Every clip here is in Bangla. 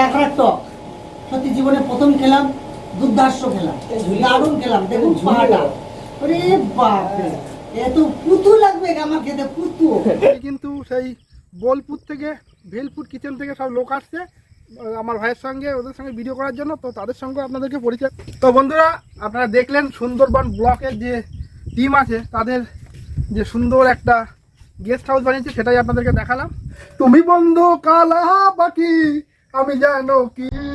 কাঁকড়ার টক। সত্যি জীবনে প্রথম খেলাম দুর্ধার্ষ খেলাম দারুণ খেলাম দেখুন বাপরে এত পুতু লাগবে আমার খেতে পুতু কিন্তু সেই বোলপুর থেকে ভেলপুর কিচেন থেকে সব লোক আসছে আমার ভাইয়ের সঙ্গে ওদের সঙ্গে ভিডিও করার জন্য তো তাদের সঙ্গে আপনাদেরকে পরিচয়। তো বন্ধুরা আপনারা দেখলেন সুন্দরবন ব্লকের যে টিম আছে তাদের যে সুন্দর একটা গেস্ট হাউস বানিয়েছে সেটাই আপনাদেরকে দেখালাম। তুমি বন্ধু কালা পাখি আমি জানো কি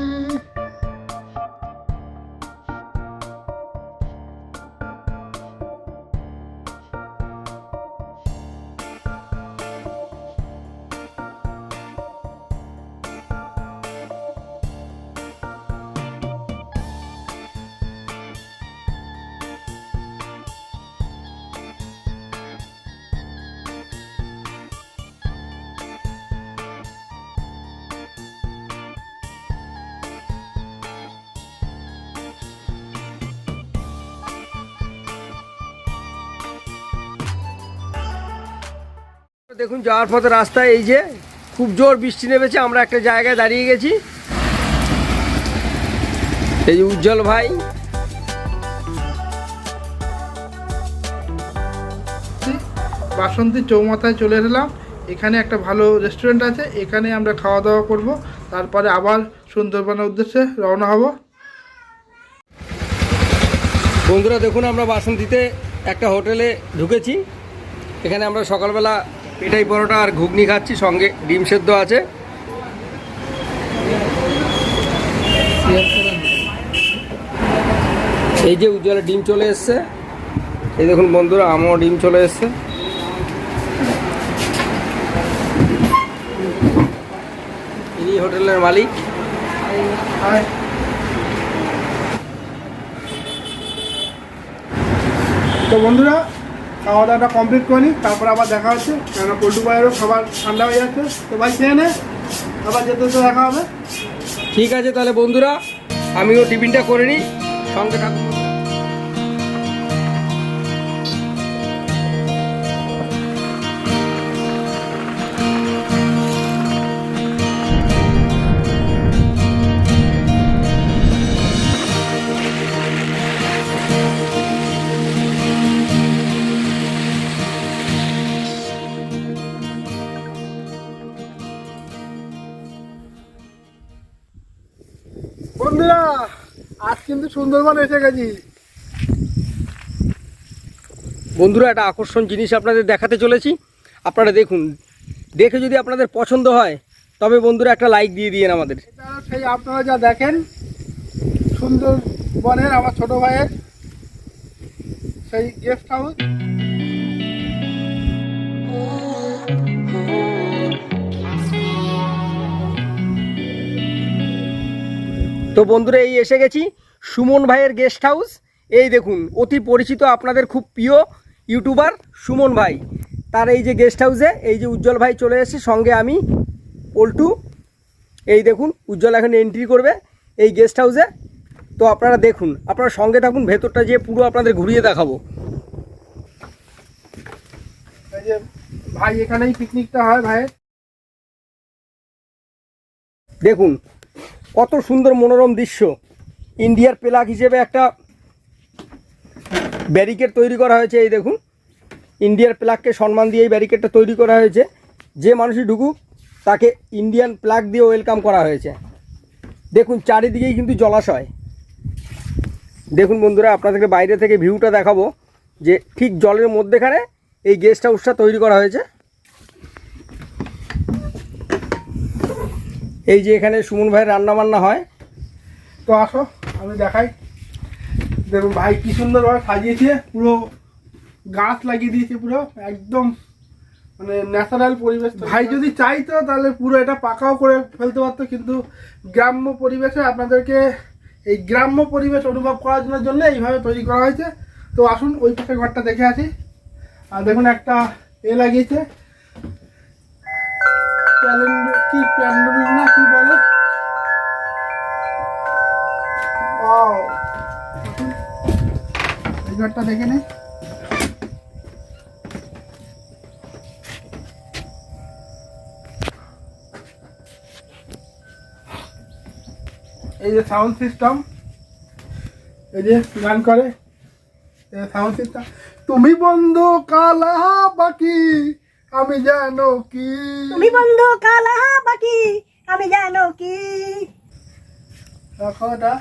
দেখুন যাওয়ার পথে রাস্তায় এই যে খুব জোর বৃষ্টি নেমেছে আমরা একটা জায়গায় দাঁড়িয়ে গেছি। এই উজ্জ্বল ভাই। বাসন্তী চৌমাথায় চলে এলাম। এখানে একটা ভালো রেস্টুরেন্ট আছে এখানে আমরা খাওয়া দাওয়া করব। তারপরে আবার সুন্দরবনের উদ্দেশ্যে রওনা হব। বন্ধুরা দেখুন আমরা বাসন্তীতে একটা হোটেলে ঢুকেছি। এখানে আমরা সকালবেলা পেটাই পরোটা আর ঘুগনি খাচ্ছি, সঙ্গে ডিম সেদ্ধ আছে। এই যে উজ্জ্বলের ডিম চলে এসছে। এই দেখুন বন্ধুরা আমার ডিম চলে এসছে। ইনি হোটেলের মালিক। তো বন্ধুরা খাওয়া দাওয়াটা কমপ্লিট করে নিই তারপর আবার দেখা হচ্ছে, কেননা পোল্ট্রি বাইরেও খাবার ঠান্ডা হয়ে যাচ্ছে। তো ভাই, খেয়ে নে, আবার যেতে দেখা হবে। ঠিক আছে তাহলে বন্ধুরা, আমিও টিফিনটা করে নিই, সঙ্গে থাকুন। বন্ধুরা আজ কিন্তু সুন্দরবন এসে গেছি। বন্ধুরা একটা আকর্ষণ জিনিস আপনাদের দেখাতে চলেছি। আপনারা দেখুন দেখে যদি আপনাদের পছন্দ হয় তবে বন্ধুরা একটা লাইক দিয়ে দিয়েন আমাদের। সেই আপনারা যা দেখেন সুন্দরবনের আমার ছোট ভাইয়ের সেই গেস্ট হাউস তো বন্ধুরা এই এসে গেছি সুমন ভাইয়ের গেস্ট হাউস এই দেখুন অতি পরিচিত আপনাদের খুব প্রিয় ইউটিউবার সুমন ভাই। তার এই যে গেস্ট হাউসে এই যে উজ্জ্বল ভাই চলে এসেছে সঙ্গে আমি পল্টু। এই দেখুন উজ্জ্বল এখন এন্ট্রি করবে এই গেস্ট হাউসে তো আপনারা দেখুন আপনারা সঙ্গে থাকুন ভেতরটা যে পুরো আপনাদের ঘুরিয়ে দেখাবো। ভাই এখানেই পিকনিকটা হয় ভাই দেখুন কত সুন্দর মনোরম দৃশ্য। ইন্ডিয়ার প্লাগ হিসেবে একটা ব্যারিকেড তৈরি করা হয়েছে, এই দেখুন। ইন্ডিয়ার প্লাগকে সম্মান দিয়ে এই ব্যারিকেডটা তৈরি করা হয়েছে। যে মানুষই ঢুকুক, তাকে ইন্ডিয়ান প্লাগ দিয়ে ওয়েলকাম করা হয়েছে। দেখুন, চারিদিকেই কিন্তু জলাশয়। দেখুন বন্ধুরা, আপনাদেরকে বাইরে থেকে ভিউটা দেখাবো যে ঠিক জলের মধ্যেখানে এই গেস্ট হাউসটা তৈরি করা হয়েছে। এই যে এখানে সুমন ভাইয়ের রান্না বান্না হয়। তো আসো আমি দেখাই। দেখুন ভাই কি সুন্দরভাবে সাজিয়েছে পুরো গাছ লাগিয়ে দিয়েছে পুরো একদম মানে ন্যাচারাল পরিবেশ ভাই যদি চাইতো তাহলে পুরো এটা পাকাও করে ফেলতে পারতো কিন্তু গ্রাম্য পরিবেশে আপনাদেরকে এই গ্রাম্য পরিবেশ অনুভব করার জন্য জন্য এইভাবে তৈরি করা হয়েছে। তো আসুন ওই পাশে ঘরটা দেখে আসি। আর দেখুন একটা এ লাগিয়েছে। ক্যালেন্ডার কি প্যান্ডেল না, কি বলে? এই ঘরটা দেখে নে। এই যে সাউন্ড সিস্টেম এই যে গান করে। সাউন্ড সিস্টেম তুমি বন্ধু কালা বাকি আমি জানো কি? তুমি বন্ধু কালা বাকি আমি জানো কি? দেখো এটা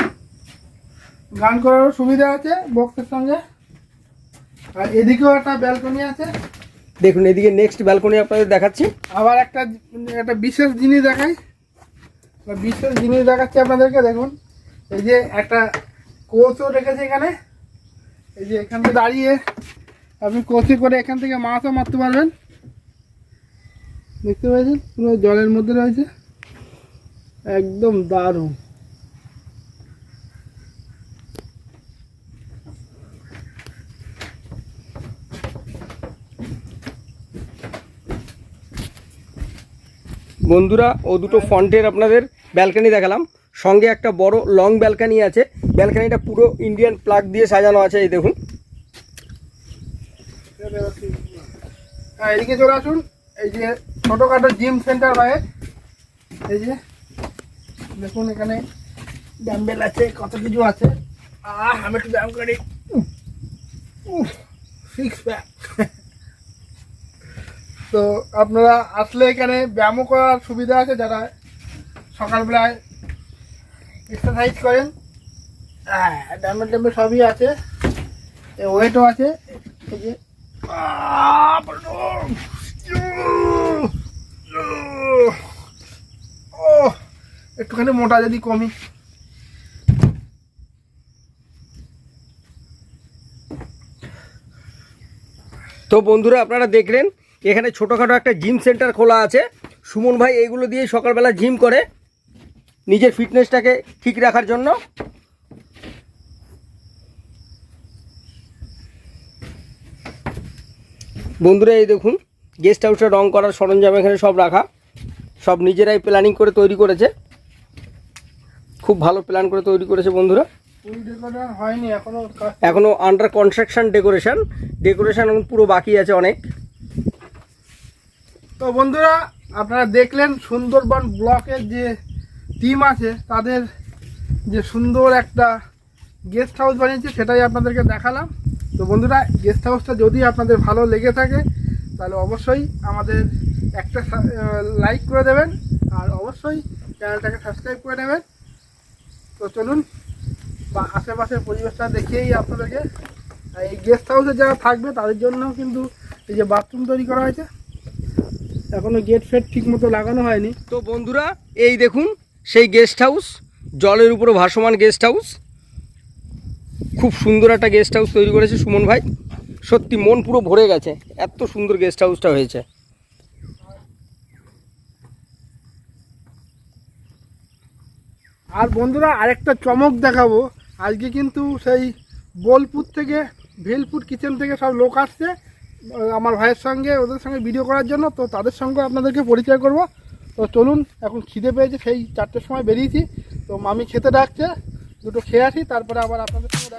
গান করারও সুবিধা আছে বক্সের সঙ্গে। আর এদিকেও একটা ব্যালকনি আছে। দেখুন এদিকে নেক্সট ব্যালকনি আপনাদের দেখাচ্ছি। আবার একটা একটা বিশেষ জিনিস দেখাই। বিশেষ জিনিস দেখাচ্ছি আপনাদেরকে দেখুন। এই যে একটা কোচও রেখেছে এখানে। এই যে এখান থেকে দাঁড়িয়ে আপনি কোচে করে এখান থেকে মাছও মারতে পারবেন। দেখতে পেয়েছেন পুরো জলের মধ্যে রয়েছে। একদম দারুণ। বন্ধুরা ও দুটো ফন্টের আপনাদের ব্যালকানি দেখালাম। সঙ্গে একটা বড় লং ব্যালকানি আছে। ব্যালকানিটা পুরো ইন্ডিয়ান প্লাগ দিয়ে সাজানো আছে এই দেখুন। হ্যাঁ এদিকে চলে আসুন। এই যে ছোটোখাটো জিম সেন্টার হয়। এই যে, দেখুন এখানে ড্যাম্বেল আছে, কত কিছু আছে। আহ, আমি একটু ব্যায়াম করি। সিক্স প্যাক তো আপনারা আসলে এখানে ব্যায়ামও করার সুবিধা আছে, যারা সকালবেলায় এক্সারসাইজ করেন। হ্যাঁ ড্যাম্বেল ট্যাম্বেল সবই আছে। ওয়েটও আছে। এই যে! ও একটুখানি মোটা যদি কমি। তো বন্ধুরা, আপনারা দেখলেন, এখানে ছোটোখাটো একটা জিম সেন্টার খোলা আছে। সুমন ভাই এইগুলো দিয়ে সকালবেলা জিম করে নিজের ফিটনেসটাকে ঠিক রাখার জন্য। বন্ধুরা, এই দেখুন গেস্ট হাউসটা রং করার সরঞ্জাম এখানে সব রাখা। সব নিজেরাই প্ল্যানিং করে তৈরি করেছে। খুব ভালো প্ল্যান করে তৈরি করেছে বন্ধুরা। হয়নি এখনও এখনও আন্ডার কনস্ট্রাকশন ডেকোরেশন ডেকোরেশন পুরো বাকি আছে অনেক। তো বন্ধুরা আপনারা দেখলেন সুন্দরবন ব্লকের যে টিম আছে তাদের যে সুন্দর একটা গেস্ট হাউস বানিয়েছে সেটাই আপনাদেরকে দেখালাম। তো বন্ধুরা গেস্ট হাউসটা যদি আপনাদের ভালো লেগে থাকে তাহলে অবশ্যই আমাদের একটা লাইক করে দেবেন, আর অবশ্যই চ্যানেলটাকে সাবস্ক্রাইব করে নেবেন। তো চলুন, বা আশেপাশের পরিবেশটা দেখিয়েই আপনাদেরকে। এই গেস্ট হাউসে যারা থাকবে, তাদের জন্য কিন্তু এই যে বাথরুম তৈরি করা হয়েছে। এখনও গেট ফেট ঠিক মতো লাগানো হয়নি। তো বন্ধুরা, এই দেখুন, সেই গেস্ট হাউস জলের উপরে ভাসমান গেস্ট হাউস খুব সুন্দর একটা গেস্ট হাউস তৈরি করেছে সুমন ভাই। সত্যি মন পুরো ভরে গেছে। এত সুন্দর গেস্ট হাউসটা হয়েছে। আর বন্ধুরা, আরেকটা চমক দেখাবো। আজকে কিন্তু সেই বোলপুর থেকে ভেলপুর কিচেন থেকে সব লোক আসছে। আমার ভাইয়ের সঙ্গে, ওদের সঙ্গে ভিডিও করার জন্য। তো তাদের সঙ্গে আপনাদেরকে পরিচয় করব। তো চলুন, এখন খিদে পেয়েছে, সেই চারটের সময় বেরিয়েছি। তো মামি খেতে ডাকছে, দুটো খেয়ে আসি, তারপরে আবার আপনাদের সঙ্গে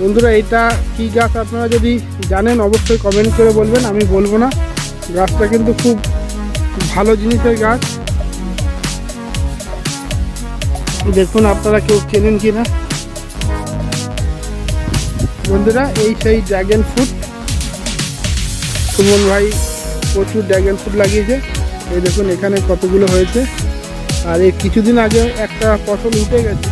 বন্ধুরা এটা কি গাছ আপনারা যদি জানেন, অবশ্যই কমেন্ট করে বলবেন, আমি বলব না। গাছটা কিন্তু খুব ভালো জিনিসের গাছ। দেখুন, আপনারা কেউ চেনেন কি না বন্ধুরা, এই সেই ড্র্যাগন ফ্রুট সুমন ভাই প্রচুর ড্র্যাগন ফ্রুট লাগিয়েছে। এই দেখুন, এখানে কতগুলো হয়েছে। আর এই কিছুদিন আগে একটা ফসল উঠে গেছে।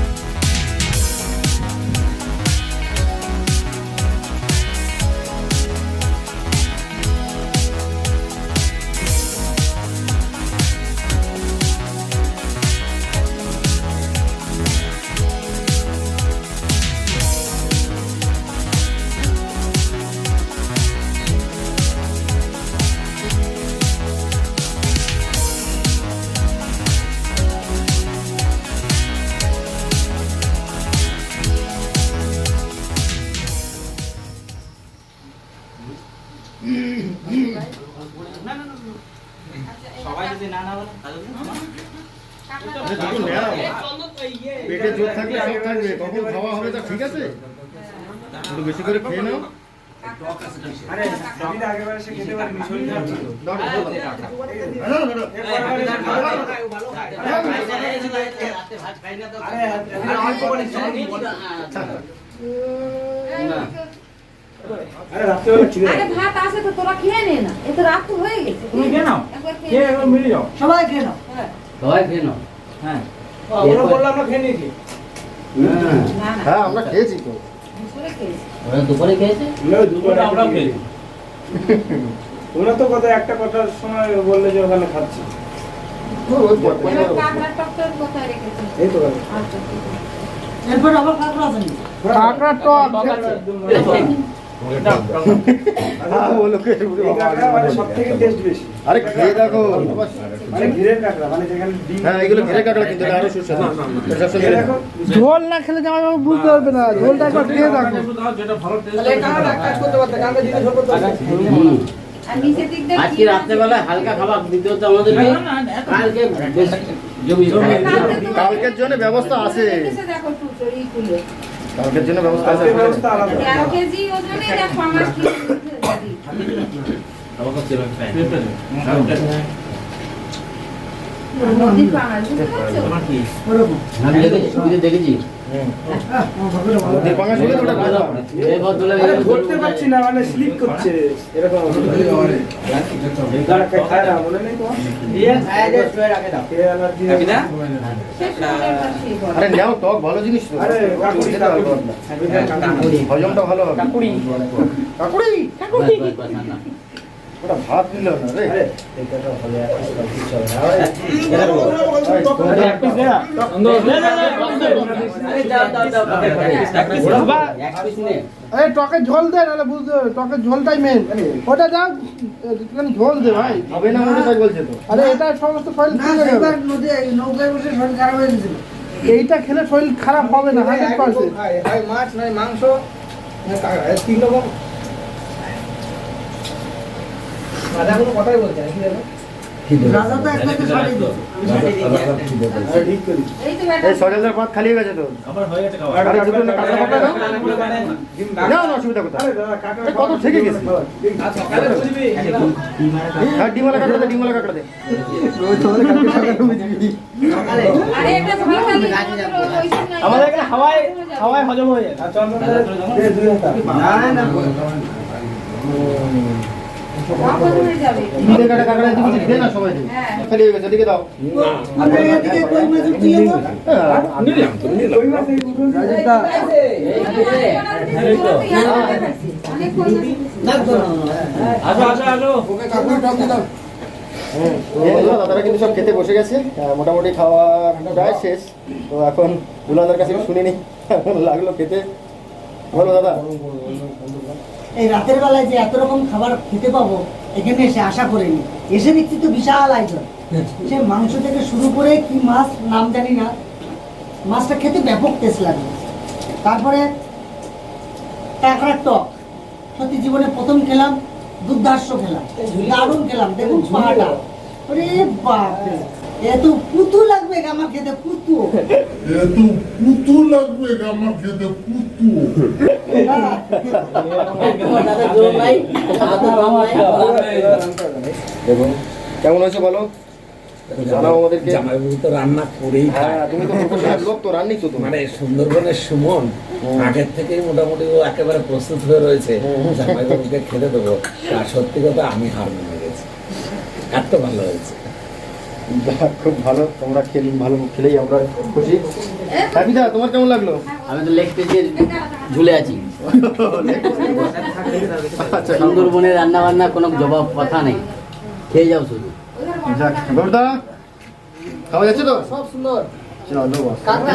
থাকলে সব থাকবে কখন খাওয়া হবে তা ঠিক আছে একটু বেশি করে খেয়ে নাও দাও, দাও, দাও। দাও, দাও, দাও। আরে ভাত আছে তো তোরা খেয়ে নে না এ তো রাত তো হয়ে গেছে তুমি খেয়ে নাও একবার খেয়ে খেয়ে একবার মিলে যাও সবাই খেয়ে নাও সবাই খেয়ে নাও হ্যাঁ ওরা বলল আমরা খেয়ে নিয়েছি না না হ্যাঁ আমরা খেয়েছি তো। দুপুরে ওরা খেয়েছে। ওরা তো কথা একটা কথার সময় বললে যে ওখানে খাচ্ছি। ওই পর- পর- এবার কাঁকড়া টকটক কোথায় রেখেছি এই তো কথা আচ্ছা ঠিক আছে। এরপর আবার কাঁকড়া আছে নাকি? কাঁকড়া টক আরে খেয়ে দেখো। মানে মানে হ্যাঁ এগুলো ঘিরে কাকড়া কিন্তু আরও সুস্বাদু। ঝোল না খেলে জামাইবাবু বুঝতে পারবে না। ঝোলটা একবার খেয়ে দেখো। আজকে রাত্রেবেলায় হালকা খাবার দিতে হতো আমাদেরকে কালকে কালকের জন্য ব্যবস্থা আছে। দেখো কালকের জন্য ব্যবস্থা আছে? ব্যবস্থা আলাদা। তেরো কেজি ওজনে দেখো আমার কি নদীর পাঙাশ বুঝতে পারছ ওরকম। দেখেছি। হ্যাঁ, ধরতে পারছি না মানে স্লিপ করছে এরকম মনে। আরে টক ভালো জিনিস তো আরে ভালো হবে। হজমটা ভালো কাকুড়ি কাকুড়ি ওটা ভাত না রে এটা কিছু আরে টকে ঝোল দে নাহলে বুঝতে টকের ঝোলটাই মেন ওটা দাও একটুখানি ঝোল দে ভাই হবে না মনে হয় বলছে তো আরে এটা সমস্ত হয়ে নদী নৌকায় বসে শরীর খারাপ হয়ে গেছিল এইটা খেলে শরীর খারাপ হবে না হান্ড্রেড পার্সেন্ট মাছ নয় মাংস তিন রকম রাজা কোনো কথাই বলছে না কি জানো রাজা তো একটাকে ছাড়িয়ে দিয়েছে। ঠিক করি এই তো এই ব্যাটা খালি হয়ে গেছে হয়ে কত থেকে? আচ্ছা হ্যাঁ ডিমালা কাঁকড়া দে ডিমালা কাঁকড়া দে। আমাদের এখানে হাওয়ায় হাওয়ায় হজম হয়ে যায়। দাদারা কিন্তু সব খেতে বসে গেছে। মোটামুটি খাওয়া প্রায় শেষ। তো এখন বুলানদার কাছে একটু শুনিনি লাগল খেতে। বলো দাদা? এই রাতের বেলায় যে এত রকম খাবার খেতে পাবো এখানে এসে আশা করিনি। এসে দেখছি তো বিশাল আয়োজন। সে মাংস থেকে শুরু করে কি মাছ নাম জানি না। মাছটা খেতে ব্যাপক টেস্ট লাগল তারপরে কাঁকড়ার টক। সত্যি জীবনে প্রথম খেলাম দুর্ধার্য খেলাম। দারুণ খেলাম দেখুন পাহাটা আরে বাপরে এত পুতু লাগবে আমার খেতে পুতু। এত পুতু লাগবে আমার খেতে পুতু। দেখুন কেমন হয়েছে বলো? জানাও আমাদেরকে। জামাইবাবু তো রান্না করেই হ্যাঁ তুমি তো প্রফেশনাল লোক তো রান্নি তো মানে সুন্দরবনের সুমন আগের থেকেই মোটামুটি ও একেবারে প্রস্তুত হয়ে রয়েছে। জামাইবাবুকে খেতে দেবো। আর সত্যি কথা আমি হার মেনে গেছি। এত ভালো হয়েছে। খুব ভালো। তোমরা খেল ভালো খেলেই আমরা খুশি। হ্যাপিদা তোমার কেমন লাগল? আমি তো লেগ পেজে ঝুলে আছি। আচ্ছা। সুন্দরবনের রান্না বান্না কোনো জবাব কথা নেই। খেয়ে যাও শুধু। যাক গৌরদা খাওয়া যাচ্ছে তো? সব সুন্দর।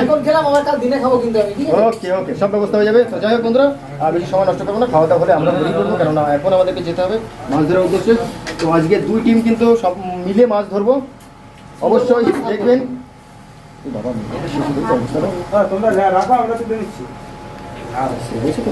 এখন খেলাম আমার কাল দিনে খাব কিন্তু আমি ঠিক আছে? ওকে ওকে সব ব্যবস্থা হয়ে যাবে। তো যাই হোক বন্ধুরা আর বেশি সময় নষ্ট করব না খাওয়া দাওয়া হলে আমরা করব কেননা এখন আমাদেরকে যেতে হবে মাছ ধরার উদ্দেশ্যে। তো আজকে দুই টিম কিন্তু সব মিলে মাছ ধরবো। অবশ্যই দেখবেন বাবা, মেয়ে হ্যাঁ তোমরা রাখো আমরা তুলে নিচ্ছি সে বলছে তো।